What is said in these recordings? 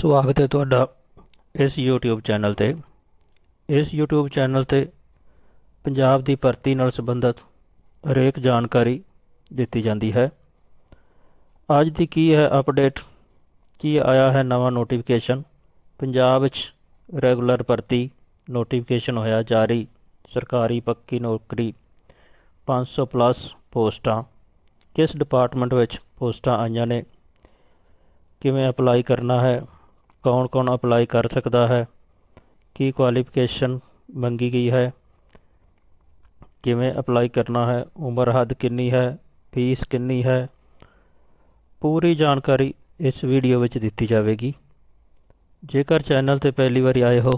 ਸਵਾਗਤ ਹੈ ਤੁਹਾਡਾ ਇਸ YouTube ਚੈਨਲ ਤੇ। ਇਸ YouTube ਚੈਨਲ ਤੇ ਪੰਜਾਬ ਦੀ ਭਰਤੀ ਨਾਲ ਸੰਬੰਧਿਤ ਹਰੇਕ ਜਾਣਕਾਰੀ ਦਿੱਤੀ ਜਾਂਦੀ ਹੈ। ਅੱਜ ਦੀ ਕੀ ਹੈ ਅਪਡੇਟ ਕੀ ਆਇਆ ਹੈ ਨਵਾਂ ਨੋਟੀਫਿਕੇਸ਼ਨ ਪੰਜਾਬ ਵਿੱਚ ਰੈਗੂਲਰ ਭਰਤੀ ਨੋਟੀਫਿਕੇਸ਼ਨ ਹੋਇਆ, ਜਾਰੀ ਸਰਕਾਰੀ ਪੱਕੀ ਨੌਕਰੀ 500 ਪਲੱਸ ਪੋਸਟਾਂ। ਕਿਸ ਡਿਪਾਰਟਮੈਂਟ ਵਿੱਚ ਪੋਸਟਾਂ ਆਈਆਂ ਨੇ? ਕਿਵੇਂ ਅਪਲਾਈ ਕਰਨਾ ਹੈ? ਕੌਣ ਕੌਣ ਅਪਲਾਈ ਕਰ ਸਕਦਾ ਹੈ? ਕੀ ਕੁਆਲੀਫਿਕੇਸ਼ਨ ਮੰਗੀ ਗਈ ਹੈ? ਕਿਵੇਂ ਅਪਲਾਈ ਕਰਨਾ ਹੈ? ਉਮਰ ਹੱਦ ਕਿੰਨੀ ਹੈ? ਫੀਸ ਕਿੰਨੀ ਹੈ? ਪੂਰੀ ਜਾਣਕਾਰੀ ਇਸ ਵੀਡੀਓ ਵਿੱਚ ਦਿੱਤੀ ਜਾਵੇਗੀ। ਜੇਕਰ ਚੈਨਲ ਤੇ ਪਹਿਲੀ ਵਾਰੀ ਆਏ ਹੋ,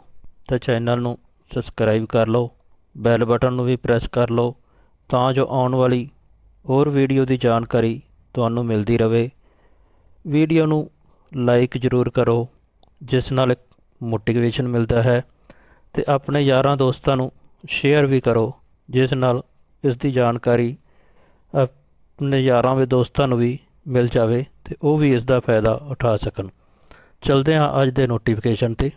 ਤਾਂ ਚੈਨਲ ਨੂੰ ਸਬਸਕ੍ਰਾਈਬ ਕਰ ਲਓ, ਬੈਲ ਬਟਨ ਨੂੰ ਵੀ ਪ੍ਰੈਸ ਕਰ ਲਓ, ਤਾਂ ਜੋ ਆਉਣ ਵਾਲੀ ਹੋਰ ਵੀਡੀਓ ਦੀ ਜਾਣਕਾਰੀ ਤੁਹਾਨੂੰ ਮਿਲਦੀ ਰਹੇ। ਵੀਡੀਓ ਨੂੰ ਲਾਈਕ ਜ਼ਰੂਰ ਕਰੋ ਜਿਸ ਨਾਲ ਇੱਕ ਮੋਟੀਵੇਸ਼ਨ ਮਿਲਦਾ ਹੈ ਤੇ ਆਪਣੇ ਯਾਰਾਂ ਦੋਸਤਾਂ ਨੂੰ ਸ਼ੇਅਰ ਵੀ ਕਰੋ, ਜਿਸ ਨਾਲ ਇਸ ਦੀ ਜਾਣਕਾਰੀ ਆਪਣੇ ਯਾਰਾਂ ਵੀ ਦੋਸਤਾਂ ਨੂੰ ਵੀ ਮਿਲ ਜਾਵੇ ਤੇ ਉਹ ਵੀ ਇਸ ਦਾ ਫਾਇਦਾ ਉਠਾ ਸਕਣ। ਚਲਦੇ ਹਾਂ ਅੱਜ ਦੇ ਨੋਟੀਫਿਕੇਸ਼ਨ ਤੇ।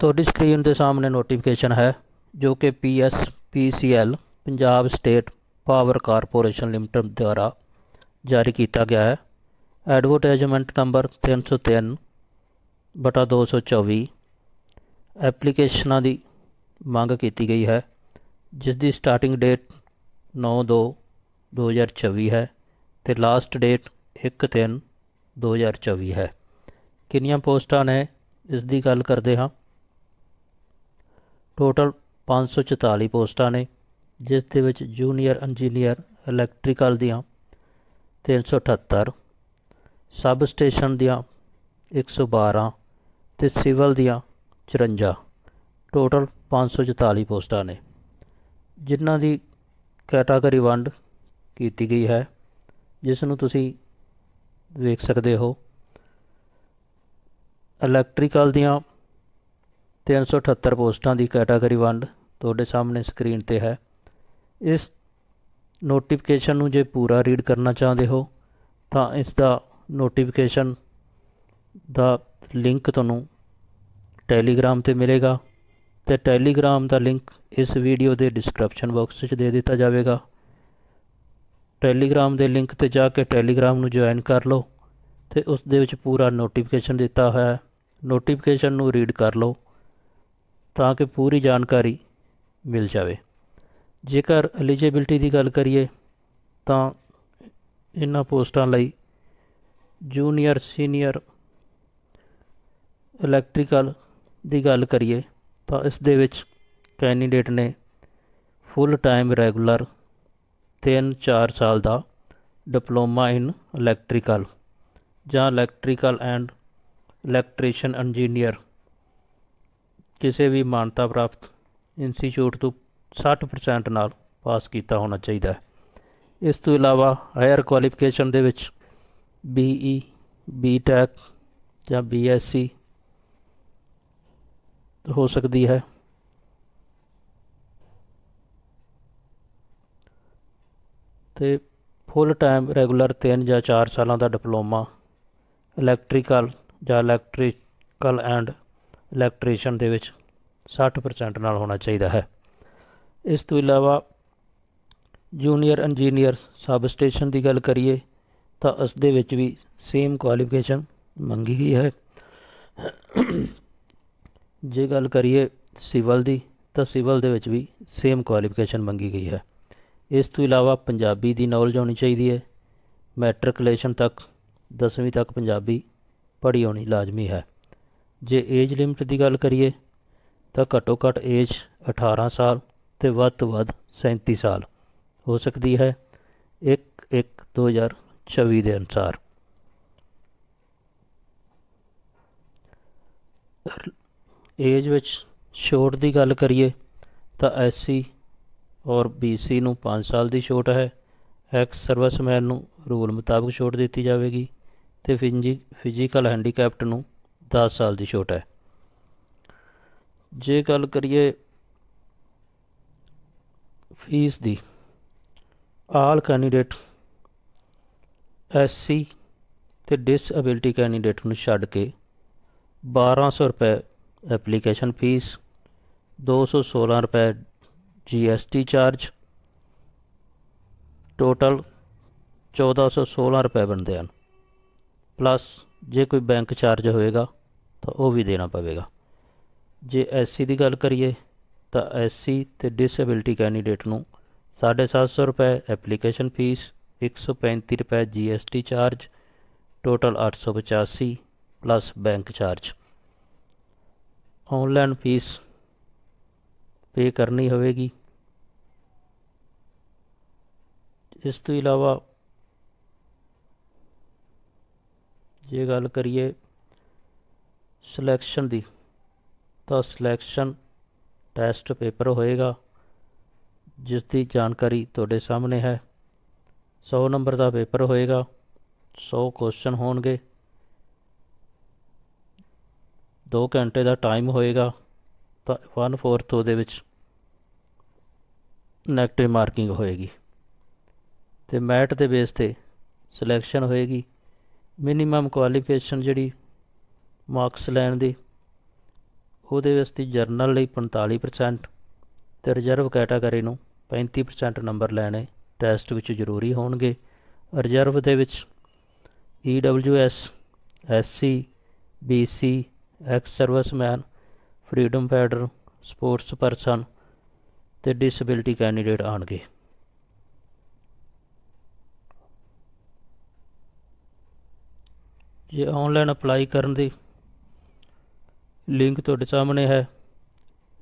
ਤੁਹਾਡੀ ਸਕਰੀਨ ਦੇ ਸਾਹਮਣੇ ਨੋਟੀਫਿਕੇਸ਼ਨ ਹੈ, ਜੋ ਕਿ PS PCL Punjab state power corporation limited ਦੁਆਰਾ ਜਾਰੀ ਕੀਤਾ ਗਿਆ ਹੈ। ਐਡਵਰਟਾਈਜ਼ਮੈਂਟ ਨੰਬਰ 303 ਬਟਾ 224 ਐਪਲੀਕੇਸ਼ਨਾਂ ਦੀ ਮੰਗ ਕੀਤੀ ਗਈ ਹੈ, ਜਿਸ ਦੀ ਸਟਾਰਟਿੰਗ ਡੇਟ 9/2/2024 ਹੈ ਤੇ ਲਾਸਟ ਡੇਟ 1/3/2024 ਹੈ। ਕਿੰਨੀਆਂ ਪੋਸਟਾਂ ਨੇ, ਇਸ ਦੀ ਗੱਲ ਕਰਦੇ ਹਾਂ। ਟੋਟਲ 544 ਪੋਸਟਾਂ ਨੇ, ਜਿਸ ਦੇ ਵਿੱਚ ਜੂਨੀਅਰ ਇੰਜੀਨੀਅਰ ਇਲੈਕਟ੍ਰੀਕਲ ਦੀਆਂ 378 ਸਬ ਸਟੇਸ਼ਨ ਦੀਆਂ 112 ਤੇ ਸਿਵਲ ਦੀਆਂ 54 ਟੋਟਲ 544 ਪੋਸਟਾਂ ਨੇ। ਜਿਨ੍ਹਾਂ ਦੀ ਕੈਟਾਗਰੀ ਵੰਡ ਕੀਤੀ ਗਈ ਹੈ ਜਿਸ ਨੂੰ ਤੁਸੀਂ ਵੇਖ ਸਕਦੇ ਹੋ। ਇਲੈਕਟ੍ਰੀਕਲ ਦੀਆਂ 378 ਪੋਸਟਾਂ ਦੀ ਕੈਟਾਗਰੀ ਵੰਡ ਤੁਹਾਡੇ ਸਾਹਮਣੇ ਸਕਰੀਨ ਤੇ ਹੈ। ਇਸ ਨੋਟੀਫਿਕੇਸ਼ਨ ਨੂੰ ਜੇ ਪੂਰਾ ਰੀਡ ਕਰਨਾ ਚਾਹੁੰਦੇ ਹੋ, ਤਾਂ ਇਸ ਦਾ ਨੋਟੀਫਿਕੇਸ਼ਨ ਦਾ ਲਿੰਕ ਤੁਹਾਨੂੰ ਟੈਲੀਗ੍ਰਾਮ ਤੇ ਮਿਲੇਗਾ ਤੇ ਟੈਲੀਗ੍ਰਾਮ ਦਾ ਲਿੰਕ ਇਸ ਵੀਡੀਓ ਦੇ ਡਿਸਕ੍ਰਿਪਸ਼ਨ ਬਾਕਸ ਵਿੱਚ ਦੇ ਦਿੱਤਾ ਜਾਵੇਗਾ। ਟੈਲੀਗ੍ਰਾਮ ਦੇ ਲਿੰਕ ਤੇ ਜਾ ਕੇ ਟੈਲੀਗ੍ਰਾਮ ਨੂੰ ਜੁਆਇਨ ਕਰ ਲਓ ਤੇ ਉਸ ਦੇ ਵਿੱਚ ਪੂਰਾ ਨੋਟੀਫਿਕੇਸ਼ਨ ਦਿੱਤਾ ਹੋਇਆ ਹੈ। ਨੋਟੀਫਿਕੇਸ਼ਨ ਨੂੰ ਰੀਡ ਕਰ ਲਓ ਤਾਂ ਕਿ ਪੂਰੀ ਜਾਣਕਾਰੀ ਮਿਲ ਜਾਵੇ। ਜੇਕਰ ਐਲੀਜੀਬਿਲਟੀ ਦੀ ਗੱਲ ਕਰੀਏ, ਤਾਂ ਇਹਨਾਂ ਪੋਸਟਾਂ ਲਈ ਜੂਨੀਅਰ ਸੀਨੀਅਰ ਇਲੈਕਟ੍ਰੀਕਲ ਦੀ ਗੱਲ ਕਰੀਏ, ਤਾਂ ਇਸ ਦੇ ਵਿੱਚ ਕੈਂਡੀਡੇਟ ਨੇ ਫੁੱਲ ਟਾਈਮ ਰੈਗੂਲਰ 3-4 ਸਾਲ ਦਾ ਡਿਪਲੋਮਾ ਇਨ ਇਲੈਕਟ੍ਰੀਕਲ ਜਾਂ ਇਲੈਕਟ੍ਰੀਕਲ ਐਂਡ ਇਲੈਕਟ੍ਰੀਸ਼ੀਅਨ ਇੰਜੀਨੀਅਰ ਕਿਸੇ ਵੀ ਮਾਨਤਾ ਪ੍ਰਾਪਤ ਇੰਸਟੀਚਿਊਟ ਤੋਂ 60% ਨਾਲ ਪਾਸ ਕੀਤਾ ਹੋਣਾ ਚਾਹੀਦਾ ਹੈ। ਇਸ ਤੋਂ ਇਲਾਵਾ ਹਾਇਰ ਕੁਆਲੀਫਿਕੇਸ਼ਨ ਦੇ ਵਿੱਚ ਬੀਈ ਬੀਟੈਕ ਜਾਂ ਬੀਐਸਸੀ ਹੋ ਸਕਦੀ ਹੈ। ਤੇ ਫੁੱਲ ਟਾਈਮ ਰੈਗੂਲਰ 3 ਜਾਂ 4 ਸਾਲਾਂ ਦਾ ਡਿਪਲੋਮਾ ਇਲੈਕਟ੍ਰੀਕਲ ਜਾਂ ਇਲੈਕਟ੍ਰੀਕਲ ਐਂਡ ਇਲੈਕਟ੍ਰੀਸ਼ੀਅਨ ਦੇ ਵਿੱਚ 60% ਨਾਲ ਹੋਣਾ ਚਾਹੀਦਾ ਹੈ। ਇਸ ਤੋਂ ਇਲਾਵਾ ਜੂਨੀਅਰ ਇੰਜੀਨੀਅਰ ਸਬ ਸਟੇਸ਼ਨ ਦੀ ਗੱਲ ਕਰੀਏ ਤਾਂ ਉਸ ਦੇ ਵਿੱਚ ਵੀ ਸੇਮ ਕੁਆਲੀਫਿਕੇਸ਼ਨ ਮੰਗੀ ਗਈ ਹੈ। ਜੇ ਗੱਲ ਕਰੀਏ ਸਿਵਲ ਦੀ ਤਾਂ ਸਿਵਲ ਦੇ ਵਿੱਚ ਵੀ ਸੇਮ ਕੁਆਲੀਫਿਕੇਸ਼ਨ ਮੰਗੀ ਗਈ ਹੈ। ਇਸ ਤੋਂ ਇਲਾਵਾ ਪੰਜਾਬੀ ਦੀ ਨੌਲੇਜ ਹੋਣੀ ਚਾਹੀਦੀ ਹੈ। ਮੈਟ੍ਰਿਕੂਲੇਸ਼ਨ ਤੱਕ 10ਵੀਂ ਤੱਕ ਪੰਜਾਬੀ ਪੜ੍ਹੀ ਹੋਣੀ ਲਾਜ਼ਮੀ ਹੈ। ਜੇ ਏਜ ਲਿਮਟ ਦੀ ਗੱਲ ਕਰੀਏ ਤਾਂ ਘੱਟੋ ਘੱਟ ਏਜ 18 ਸਾਲ ਤੇ ਵੱਧ ਤੋਂ ਵੱਧ 37 ਸਾਲ। ਹੋ ਸਕਦੀ ਹੈ 1 1 2024 ਦੇ ਅਨੁਸਾਰ। ਏਜ ਵਿੱਚ ਛੋਟ ਦੀ ਗੱਲ ਕਰੀਏ ਤਾਂ ਐਸਸੀ ਔਰ ਬੀਸੀ ਨੂੰ 5 ਸਾਲ ਦੀ ਛੋਟ ਹੈ। ਐਕਸ ਸਰਵਿਸਮੈਨ ਨੂੰ ਰੂਲ ਮੁਤਾਬਕ ਛੋਟ ਦਿੱਤੀ ਜਾਵੇਗੀ ਤੇ ਫਿਜੀ, ਫਿਜ਼ੀਕਲ ਹੈਂਡੀਕੈਪਟ ਨੂੰ 10 ਸਾਲ ਦੀ ਛੋਟ ਹੈ। ਜੇ ਗੱਲ ਕਰੀਏ ਫੀਸ ਦੀ। ਆਲ ਕੈਂਡੀਡੇਟ ਐਸਸੀ ਤੇ ਡਿਸਐਬਿਲਿਟੀ ਕੈਂਡੀਡੇਟ ਨੂੰ ਛੱਡ ਕੇ 1200 ਰੁਪਏ ਐਪਲੀਕੇਸ਼ਨ ਫੀਸ 216 ਰੁਪਏ ਜੀਐਸਟੀ ਚਾਰਜ ਟੋਟਲ 1416 ਰੁਪਏ ਬਣਦੇ ਹਨ। ਪਲੱਸ ਜੇ ਕੋਈ ਬੈਂਕ ਚਾਰਜ ਹੋਏਗਾ ਤਾਂ ਉਹ ਵੀ ਦੇਣਾ ਪਵੇਗਾ। ਜੇ ਐਸਸੀ ਦੀ ਗੱਲ ਕਰੀਏ ਤਾਂ ਐਸਸੀ ਤੇ ਡਿਸੇਬਿਲਿਟੀ ਕੈਂਡੀਡੇਟ ਨੂੰ 750 ਰੁਪਏ ਐਪਲੀਕੇਸ਼ਨ ਫੀਸ 135 ਰੁਪਏ GST charge total 885 plus bank charge online fees pay ਕਰਨੀ ਹੋਵੇਗੀ। ਇਸ ਤੋਂ ਇਲਾਵਾ ਜੇ ਗੱਲ ਕਰੀਏ ਸਿਲੈਕਸ਼ਨ ਦੀ, ਤਾਂ ਸਿਲੈਕਸ਼ਨ ਟੈਸਟ ਪੇਪਰ ਹੋਏਗਾ ਜਿਸ ਦੀ ਜਾਣਕਾਰੀ ਤੁਹਾਡੇ ਸਾਹਮਣੇ ਹੈ। 100 ਨੰਬਰ ਦਾ ਪੇਪਰ ਹੋਏਗਾ 100 ਕੁਐਸਚਨ ਹੋਣਗੇ। 2 ਘੰਟੇ ਦਾ ਟਾਈਮ ਹੋਏਗਾ, ਤਾਂ 1/4 ਉਹਦੇ ਵਿੱਚ ਨੈਗੇਟਿਵ ਮਾਰਕਿੰਗ ਹੋਏਗੀ। ਤੇ ਮੈਟ ਦੇ ਬੇਸ ਤੇ ਸਿਲੈਕਸ਼ਨ ਹੋਏਗੀ। ਮਿਨੀਮਮ ਕੁਆਲੀਫਿਕੇਸ਼ਨ ਜਿਹੜੀ ਮਾਰਕਸ ਲੈਣ ਦੀ ਉਹਦੇ ਵਿੱਚ ਜਰਨਲ ਲਈ 45% ਤੇ ਰਿਜ਼ਰਵ ਕੈਟਾਗਰੀ ਨੂੰ 35% ਨੰਬਰ ਲੈਣੇ ਟੈਸਟ ਵਿੱਚ ਜ਼ਰੂਰੀ ਹੋਣਗੇ। ਰਿਜ਼ਰਵ ਦੇ ਵਿੱਚ EWS SC BC ex serviceman freedom fighter sports person ਤੇ ਡਿਸੇਬਿਲਿਟੀ ਕੈਂਡੀਡੇਟ ਆਣਗੇ। ਜੇ ਆਨਲਾਈਨ ਅਪਲਾਈ ਕਰਨ ਦੀ ਲਿੰਕ ਤੁਹਾਡੇ ਸਾਹਮਣੇ ਹੈ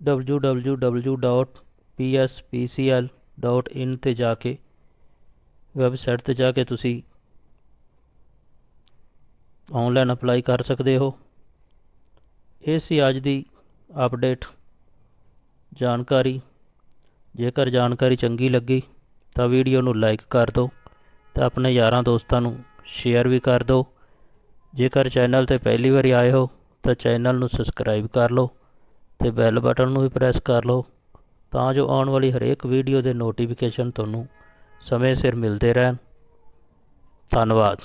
www.pspcl.in ਤੇ ਜਾ ਕੇ ਵੈਬਸਾਈਟ ਤੇ ਜਾ ਕੇ ਤੁਸੀਂ ਆਨਲਾਈਨ ਅਪਲਾਈ ਕਰ ਸਕਦੇ ਹੋ। ਇਹ ਸੀ ਅੱਜ ਦੀ ਅਪਡੇਟ ਜਾਣਕਾਰੀ। ਜੇਕਰ ਜਾਣਕਾਰੀ ਚੰਗੀ ਲੱਗੀ ਤਾਂ ਵੀਡੀਓ ਨੂੰ ਲਾਈਕ ਕਰ ਦਿਓ ਤੇ ਆਪਣੇ ਯਾਰਾਂ ਦੋਸਤਾਂ ਨੂੰ ਸ਼ੇਅਰ ਵੀ ਕਰ ਦਿਓ। ਜੇਕਰ ਚੈਨਲ ਤੇ ਪਹਿਲੀ ਵਾਰੀ ਆਏ ਹੋ ਤਾਂ ਚੈਨਲ ਨੂੰ ਸਬਸਕ੍ਰਾਈਬ ਕਰ ਲਓ ਤੇ ਬੈਲ ਬਟਨ ਨੂੰ ਵੀ ਪ੍ਰੈਸ ਕਰ ਲਓ ਤਾਂ ਜੋ ਆਉਣ ਵਾਲੀ ਹਰੇਕ ਵੀਡੀਓ ਦੇ ਨੋਟੀਫਿਕੇਸ਼ਨ ਤੁਹਾਨੂੰ ਸਮੇਂ ਸਿਰ ਮਿਲਦੇ ਰਹਿਣ। ਧੰਨਵਾਦ।